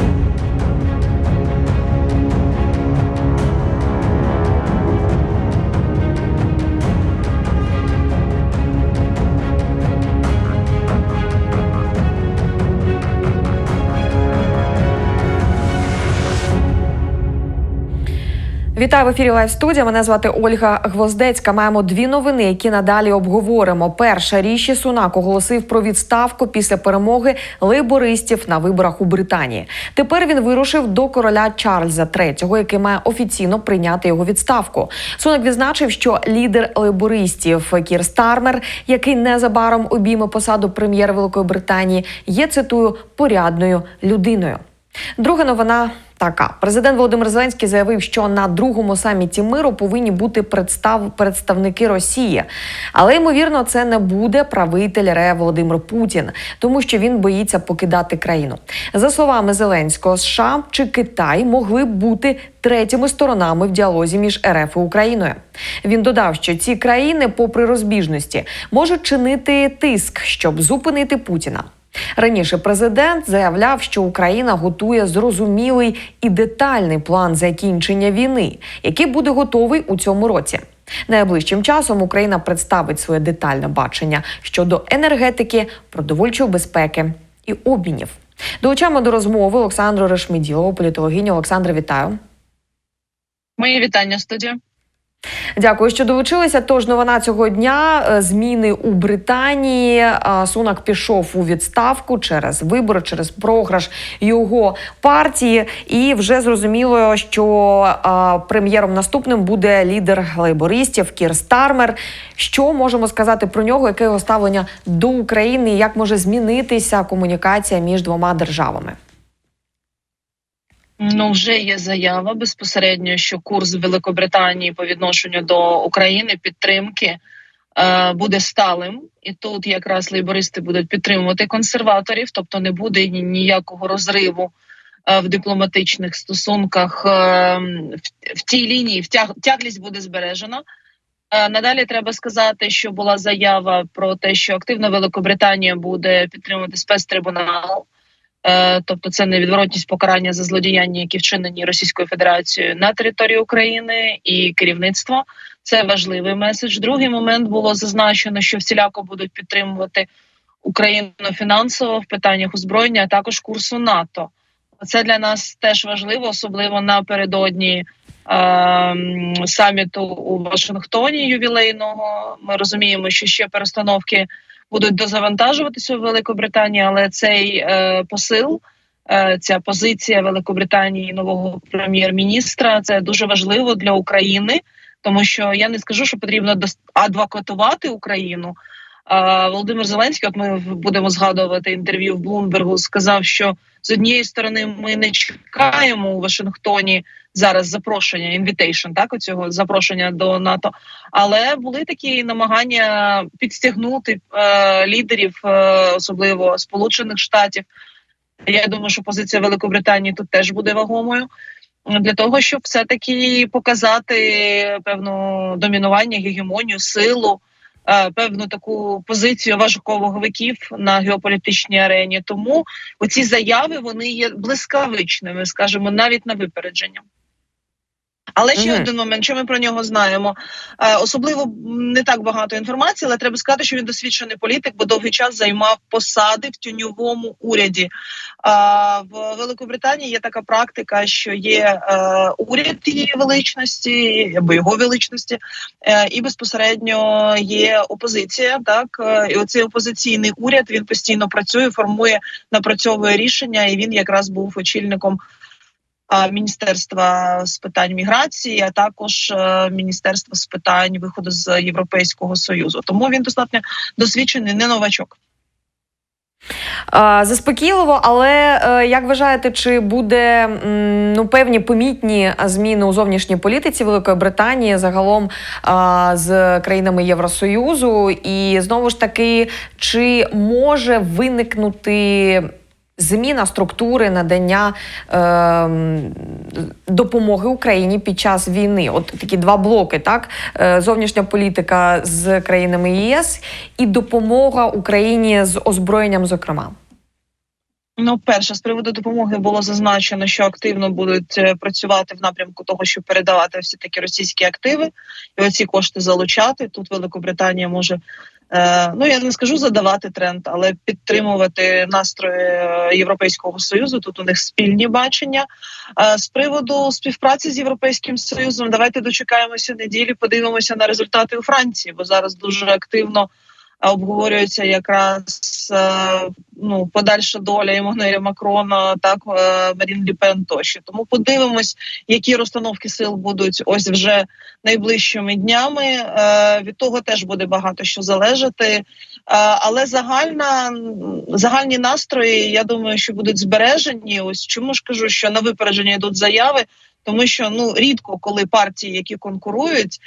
Thank you Вітаю в ефірі Лайв студія. Мене звати Ольга Гвоздецька. Маємо дві новини, які надалі обговоримо. Перша Ріші Сунак оголосив про відставку після перемоги лейбористів на виборах у Британії. Тепер він вирушив до короля Чарльза III, який має офіційно прийняти його відставку. Сунак відзначив, що лідер лейбористів Кір Стармер, який незабаром обійме посаду прем'єра Великої Британії, є цитую порядною людиною. Друга новина така: президент Володимир Зеленський заявив, що на другому саміті миру повинні бути представ... представники Росії, але ймовірно, це не буде правитель РЕ Володимир Путін, тому що він боїться покидати країну. За словами Зеленського, США чи Китай могли б бути третіми сторонами в діалозі між РФ і Україною. Він додав, що ці країни, попри розбіжності, можуть чинити тиск, щоб зупинити Путіна. Раніше президент заявляв, що Україна готує зрозумілий і детальний план закінчення війни, який буде готовий у цьому році. Найближчим часом Україна представить своє детальне бачення щодо енергетики, продовольчої безпеки і обмінів. Долучаємо до розмови Олександру Решмеділову, політологиню. Олександра, вітаю. Мої вітання студія. Дякую, що долучилися. Тож новина цього дня е, зміни у Британії. Е, Сунак пішов у відставку через вибори, через програш його партії, і вже зрозуміло, що е, прем'єром наступним буде лідер лейбористів Кір Стармер. Що можемо сказати про нього? Яке його ставлення до України? Як може змінитися комунікація між двома державами? Ну, вже є заява безпосередньо, що курс Великобританії по відношенню до України підтримки е, буде сталим, і тут якраз лейбористи будуть підтримувати консерваторів, тобто не буде ніякого розриву е, в дипломатичних стосунках е, в, в тій лінії. Втяг, тяглість буде збережена. Е, Надалі треба сказати, що була заява про те, що активно Великобританія буде підтримувати спецтрибунал. Е, тобто це невідворотність покарання за злодіяння, які вчинені Російською Федерацією на території України і керівництво. Це важливий меседж. Другий момент було зазначено, що всіляко будуть підтримувати Україну фінансово в питаннях озброєння, а також курсу НАТО. Це для нас теж важливо, особливо напередодні е, саміту у Вашингтоні ювілейного. Ми розуміємо, що ще перестановки будуть дозавантажуватися в Великобританії, але цей е, посил, е, ця позиція Великобританії нового прем'єр-міністра це дуже важливо для України, тому що я не скажу, що потрібно адвокатувати Україну. А Володимир Зеленський, от ми будемо згадувати інтерв'ю в Блумбергу, сказав, що з однієї сторони ми не чекаємо у Вашингтоні зараз запрошення, інвітейшн, так оцього запрошення до НАТО. Але були такі намагання підстягнути е, лідерів, е, особливо Сполучених Штатів. Я думаю, що позиція Великобританії тут теж буде вагомою для того, щоб все таки показати певну домінування, гегемонію, силу. Е, Певну таку позицію важковоговиків на геополітичній арені, тому оці заяви вони є блискавичними, скажімо, навіть на випередження. Але ще Мгм. один момент, що ми про нього знаємо. Е, особливо не так багато інформації, але треба сказати, що він досвідчений політик, бо довгий час займав посади в тюньовому уряді. А в Великобританії є така практика, що є е, уряд її величності або його величності, е, і безпосередньо є опозиція. Так Е, і оцей опозиційний уряд він постійно працює, формує, напрацьовує рішення, і він якраз був очільником Міністерства з питань міграції, а також е, Міністерства з питань виходу з Європейського союзу. Тому він достатньо досвідчений, не новачок. Заспокійливо, але е, як вважаєте, чи буде ну певні помітні зміни у зовнішній політиці Великої Британії загалом з країнами Євросоюзу? І знову ж таки, чи може виникнути зміна структури надання е, допомоги Україні під час війни? От такі два блоки, так Е, зовнішня політика з країнами ЄС і допомога Україні з озброєнням, зокрема. Ну, перше, з приводу допомоги було зазначено, що активно будуть е, працювати в напрямку того, щоб передавати всі такі російські активи і оці кошти залучати. Тут Великобританія може. Е, Ну, я не скажу задавати тренд, але підтримувати настрої е, Європейського союзу. Тут у них спільні бачення. Е, З приводу співпраці з європейським союзом, давайте дочекаємося неділі, подивимося на результати у Франції, бо зараз дуже активно обговорюється якраз е, ну подальша доля Еммануеля Макрона, так е, Марін Ліпен тощо. Тому подивимось, які розстановки сил будуть ось вже найближчими днями. Е, Від того теж буде багато що залежати. Але загальна загальні настрої, я думаю, що будуть збережені. Ось чому ж кажу, що на випередження йдуть заяви, тому що ну рідко коли партії, які конкурують.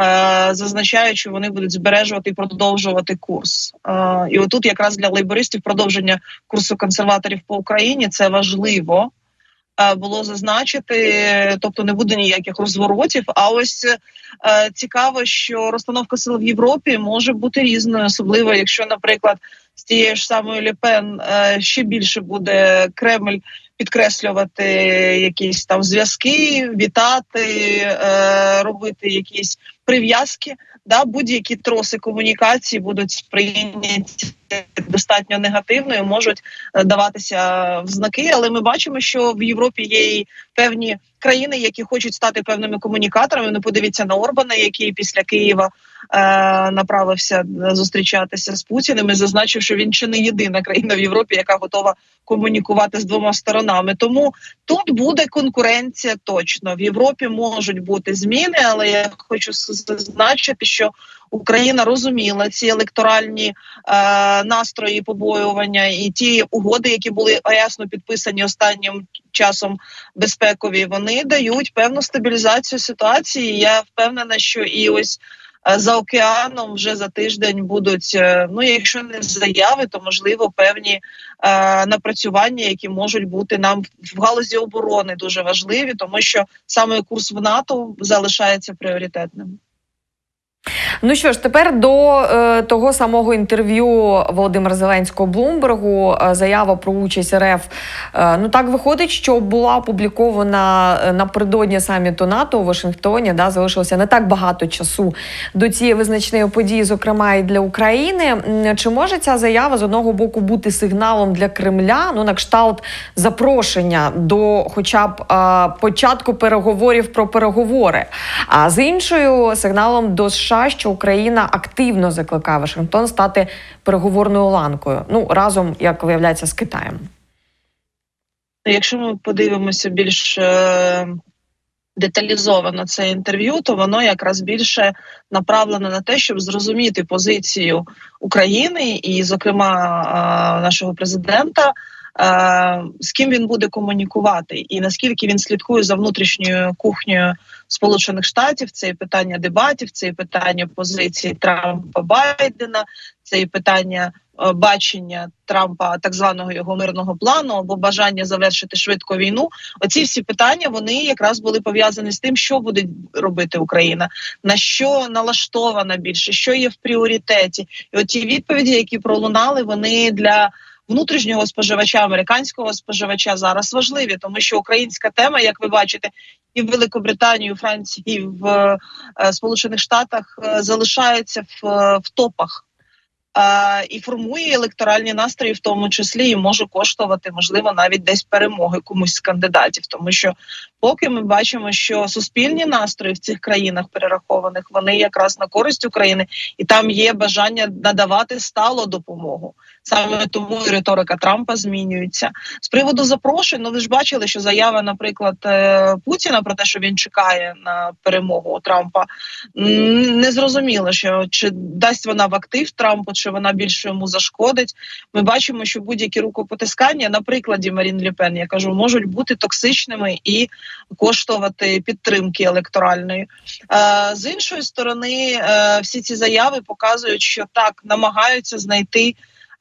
Е, Зазначають, що вони будуть збережувати і продовжувати курс, Е, і отут якраз для лейбористів продовження курсу консерваторів по Україні це важливо е, було зазначити, тобто не буде ніяких розворотів. А ось цікаво, що розстановка сил в Європі може бути різною, особливо якщо, наприклад, з тією ж самою Лепен е, ще більше буде Кремль підкреслювати якісь там зв'язки, вітати, робити якісь прив'язки. Да, будь-які троси комунікації будуть сприйняті достатньо негативно і можуть е, даватися в знаки. Але ми бачимо, що в Європі є і певні країни, які хочуть стати певними комунікаторами. Ну, подивіться на Орбана, який після Києва е, направився зустрічатися з Путіним і зазначив, що він чи не єдина країна в Європі, яка готова комунікувати з двома сторонами. Тому тут буде конкуренція точно. В Європі можуть бути зміни, але я хочу зазначити, що Україна розуміла ці електоральні е, настрої побоювання і ті угоди, які були ясно підписані останнім часом безпекові, вони дають певну стабілізацію ситуації. Я впевнена, що і ось. е, За океаном вже за тиждень будуть е, ну, якщо не заяви, то можливо певні е, напрацювання, які можуть бути нам в галузі оборони дуже важливі, тому що саме курс в НАТО залишається пріоритетним. Ну що ж, тепер до е, того самого інтерв'ю Володимира Зеленського Блумбергу. Е, заява про участь РФ. Е, ну так виходить, що була опублікована е, напередодні саміту НАТО у Вашингтоні. Да, залишилося не так багато часу до цієї визначної події, зокрема і для України. Чи може ця заява з одного боку бути сигналом для Кремля? Ну на кшталт запрошення до, хоча б е, початку переговорів про переговори, а з іншою сигналом до США, що Україна активно закликає Вашингтон стати переговорною ланкою. Ну разом, як виявляється, з Китаєм. Якщо ми подивимося більш е, деталізовано це інтерв'ю, то воно якраз більше направлено на те, щоб зрозуміти позицію України і, зокрема, е, нашого президента. е, З ким він буде комунікувати, і наскільки він слідкує за внутрішньою кухнею Сполучених Штатів, це і питання дебатів, це і питання позиції Трампа Байдена, це і питання е, бачення Трампа так званого його мирного плану або бажання завершити швидко війну. Оці всі питання вони якраз були пов'язані з тим, що буде робити Україна, на що налаштована більше, що є в пріоритеті, і оті відповіді, які пролунали, вони для внутрішнього споживача, американського споживача зараз важливі, тому що українська тема, як ви бачите, і в Великобританії, і в Франції, і в е, Сполучених Штатах е, залишається в, в топах. І формує електоральні настрої, в тому числі, і може коштувати, можливо, навіть десь перемоги комусь з кандидатів, тому що поки ми бачимо, що суспільні настрої в цих країнах перерахованих вони якраз на користь України, і там є бажання надавати стало допомогу. Саме тому і риторика Трампа змінюється з приводу запрошень. Ну ви ж бачили, що заява, наприклад, е, Путіна про те, що він чекає на перемогу Трампа, не зрозуміло, що чи дасть вона в актив Трампу, чи вона більше йому зашкодить. Ми бачимо, що будь-які рукопотискання, на прикладі Марін Ліпен, я кажу, можуть бути токсичними і коштувати підтримки електоральної. Е, з іншої сторони, е, всі ці заяви показують, що так намагаються знайти.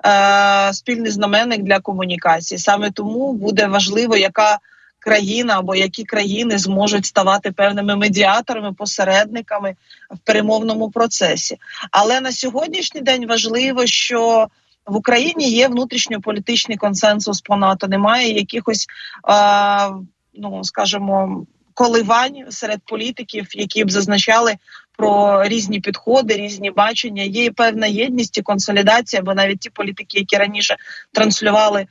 Е, Спільний знаменник для комунікації саме тому буде важливо, яка країна або які країни зможуть ставати певними медіаторами, посередниками в перемовному процесі. Але на сьогоднішній день важливо, що В Україні є внутрішньополітичний консенсус по НАТО. Немає якихось, е, ну скажімо, коливань серед політиків, які б зазначали про різні підходи, різні бачення. Є певна єдність і консолідація, бо навіть ті політики, які раніше транслювали е,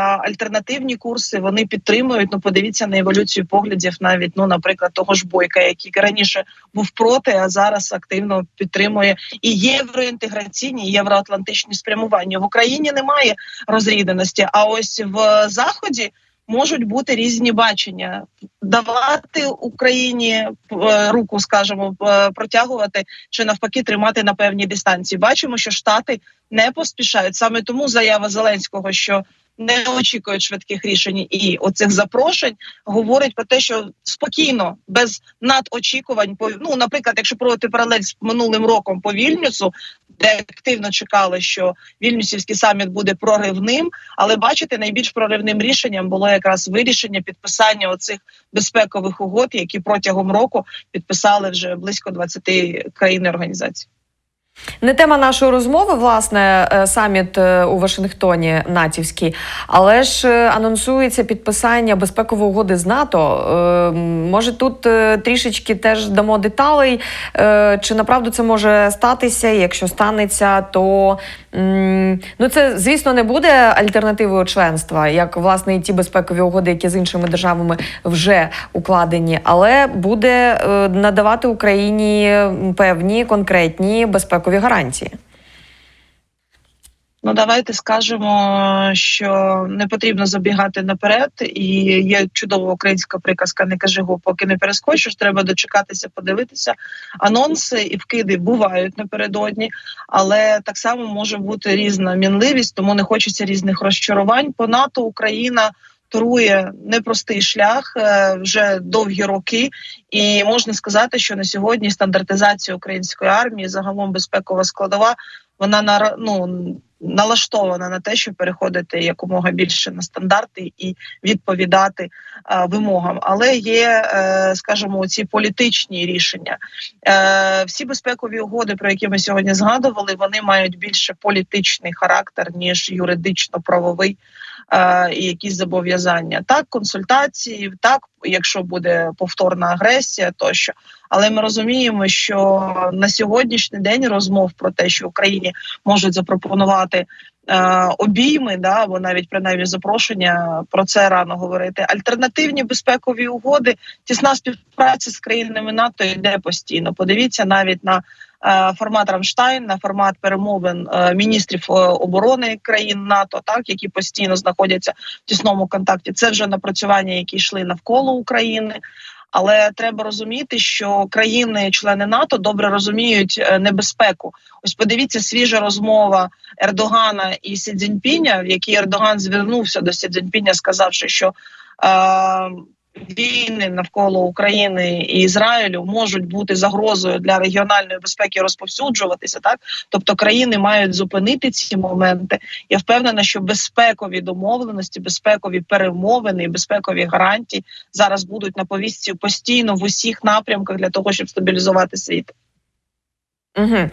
альтернативні курси, вони підтримують. Ну, подивіться на еволюцію поглядів, навіть ну, наприклад, того ж бойка, який раніше був проти, а зараз активно підтримує і євроінтеграційні, і євроатлантичні спрямування в Україні. Немає розріденості. А ось в заході можуть бути різні бачення. Давати Україні е, руку, скажімо, е, протягувати чи навпаки тримати на певній дистанції. Бачимо, що Штати не поспішають саме тому заява Зеленського, що не очікують швидких рішень і оцих запрошень, говорить про те, що спокійно, без надочікувань, ну, наприклад, якщо проводити паралель з минулим роком по Вільнюсу, де активно чекали, що Вільнюсівський саміт буде проривним, але бачите, найбільш проривним рішенням було якраз вирішення підписання оцих безпекових угод, які протягом року підписали вже близько 20 країн і організацій. Не тема нашої розмови, власне, е, саміт е, у Вашингтоні натівський, але ж е, анонсується підписання безпекової угоди з НАТО. Може, тут трішечки теж дамо деталей, чи направду це може статися? Якщо станеться, то ну це звісно не буде альтернативою членства, як власне і ті безпекові угоди, які з іншими державами вже укладені, але буде е, надавати Україні певні конкретні безпекові гарантії. Ну, давайте скажемо, що не потрібно забігати наперед, і є чудова українська приказка Не кажи го, поки не перескочиш. Треба дочекатися, подивитися. Анонси і вкиди бувають напередодні, але так само може бути різна мінливість, тому не хочеться різних розчарувань. По НАТО Україна. Турує непростий шлях е, вже довгі роки, і можна сказати, що на сьогодні стандартизація української армії, загалом безпекова складова, вона на ну налаштована на те, щоб переходити якомога більше на стандарти і відповідати е, вимогам. Але є, е, скажімо, ці політичні рішення. Е, всі безпекові угоди, про які ми сьогодні згадували, вони мають більше політичний характер ніж юридично-правовий. Е, і якісь зобов'язання, так консультації, так якщо буде повторна агресія, тощо. Але ми розуміємо, що на сьогоднішній день розмов про те, що Україні можуть запропонувати е, обійми, да або навіть принаймні запрошення про це рано говорити. Альтернативні безпекові угоди, тісна співпраця з країнами НАТО йде постійно. Подивіться навіть на формат Рамштайн, на формат перемовин е, міністрів е, оборони країн НАТО, так які постійно знаходяться в тісному контакті. Це вже напрацювання, які йшли навколо України. Але треба розуміти, що країни-члени НАТО добре розуміють е, небезпеку. Ось подивіться свіжа розмова Ердогана і Сі Цзіньпіня, в якій Ердоган звернувся до Сі Цзіньпіня, сказавши, що е, війни навколо України і Ізраїлю можуть бути загрозою для регіональної безпеки розповсюджуватися. Так, тобто країни мають зупинити ці моменти. Я впевнена, що безпекові домовленості, безпекові перемовини, безпекові гарантії зараз будуть на повістці постійно в усіх напрямках для того, щоб стабілізувати світ. Угу.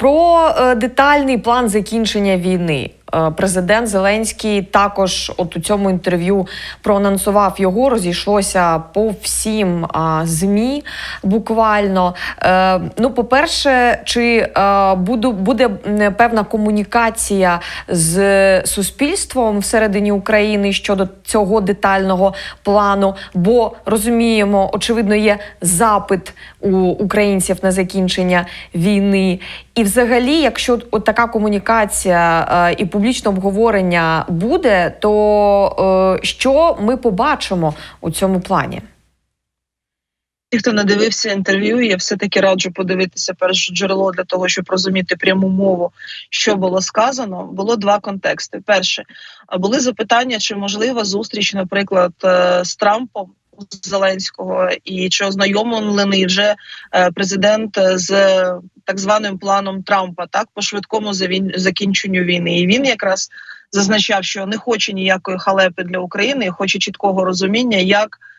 Про е, детальний план закінчення війни. Е, Президент Зеленський також от у цьому інтерв'ю проанонсував його. Розійшлося по всім а, змі. Буквально е, ну, по-перше, чи е, буду, буде певна комунікація з суспільством всередині України щодо цього детального плану? Бо розуміємо, очевидно, є запит у українців на закінчення війни. І, взагалі, якщо от така комунікація е, і публічне обговорення буде, то е, що ми побачимо у цьому плані? Ті, хто не дивився інтерв'ю, я все таки раджу подивитися перше джерело для того, щоб розуміти пряму мову, що було сказано. Було два контексти. Перше були запитання, чи можлива зустріч, наприклад, е, з Трампом. Зеленського. І чи ознайомлений вже е, президент з так званим планом Трампа, так по швидкому закінченню війни, і він якраз зазначав, що не хоче ніякої халепи для України, хоче чіткого розуміння, як е,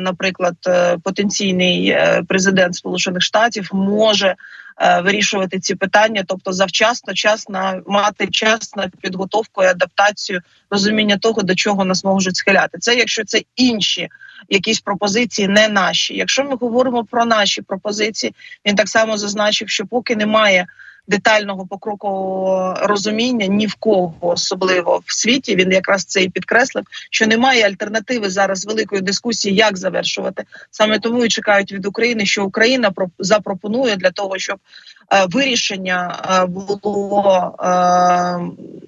наприклад, е, потенційний е, президент Сполучених Штатів може е, вирішувати ці питання, тобто завчасно, час на мати час на підготовку і адаптацію, розуміння того, до чого нас можуть схиляти. Це якщо це інші якісь пропозиції, не наші. Якщо ми говоримо про наші пропозиції, він так само зазначив, що поки немає детального покрокового розуміння ні в кого, особливо в світі, він якраз це і підкреслив, що немає альтернативи зараз великої дискусії, як завершувати. Саме тому і чекають від України, що Україна про- запропонує для того, щоб е, вирішення е, було. Е,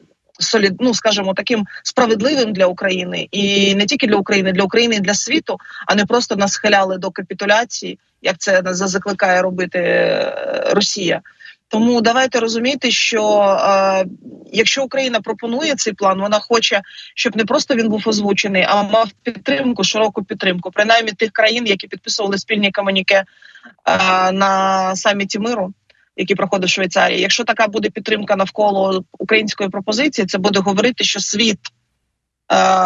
Солід, ну скажімо, таким справедливим для України, і не тільки для України, для України і для світу, а не просто нас схиляли до капітуляції, як це закликає робити е, Росія. Тому давайте розуміти, що е, якщо Україна пропонує цей план, вона хоче, щоб не просто він був озвучений, а мав підтримку, широку підтримку, принаймні тих країн, які підписували спільні комуніке е, на саміті миру, який проходив в Швейцарії. Якщо така буде підтримка навколо української пропозиції, це буде говорити, що світ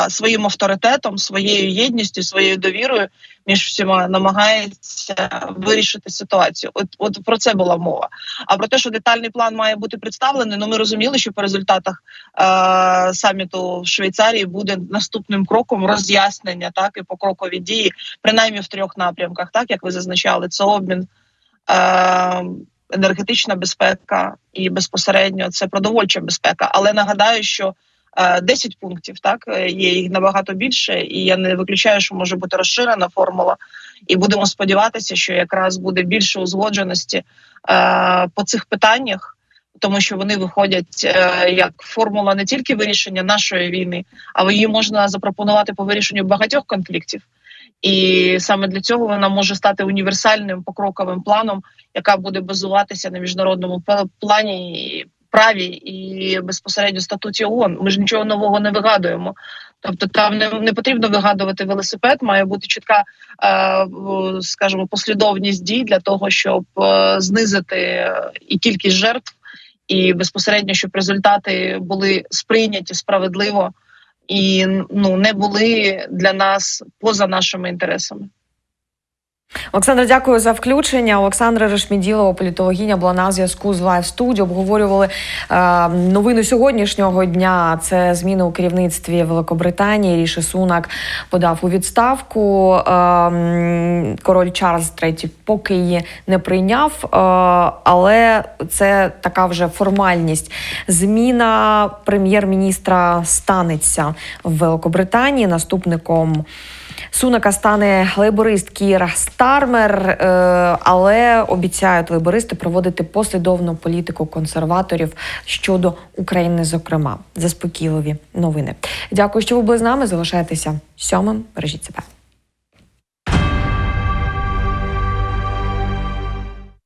своїм авторитетом, своєю єдністю, своєю довірою між всіма намагається вирішити ситуацію. От, от про це була мова. А про те, що детальний план має бути представлений, ну ми розуміли, що по результатах е, саміту в Швейцарії буде наступним кроком роз'яснення, так і покрокові дії, принаймні в трьох напрямках, так як ви зазначали, це обмін. Е, Енергетична безпека і безпосередньо це продовольча безпека. Але нагадаю, що е, 10 пунктів так е, є їх набагато більше, і я не виключаю, що може бути розширена формула. І будемо сподіватися, що якраз буде більше узгодженості е, по цих питаннях, тому що вони виходять е, як формула не тільки вирішення нашої війни, а її можна запропонувати по вирішенню багатьох конфліктів. І саме для цього вона може стати універсальним покроковим планом, яка буде базуватися на міжнародному плані праві і безпосередньо статуті ООН. Ми ж нічого нового не вигадуємо. Тобто, там не, не потрібно вигадувати велосипед, має бути чітка, е, скажімо, послідовність дій для того, щоб е, знизити е, і кількість жертв, і безпосередньо, щоб результати були сприйняті справедливо і ну не були для нас поза нашими інтересами. Олександр, дякую за включення. Олександра Решміділова, політологиня, була на зв'язку з Live Studio. Обговорювали е, новину сьогоднішнього дня. Це зміни у керівництві Великобританії. Ріші Сунак подав у відставку. Е, король Чарльз III поки її не прийняв, е, але це така вже формальність. Зміна прем'єр-міністра станеться в Великобританії наступником. Сунака стане лейборист Кір Стармер, е, але обіцяють лейбористи проводити послідовну політику консерваторів щодо України, зокрема, заспокійливі новини. Дякую, що ви були з нами. Залишайтеся сьомим. Бережіть себе.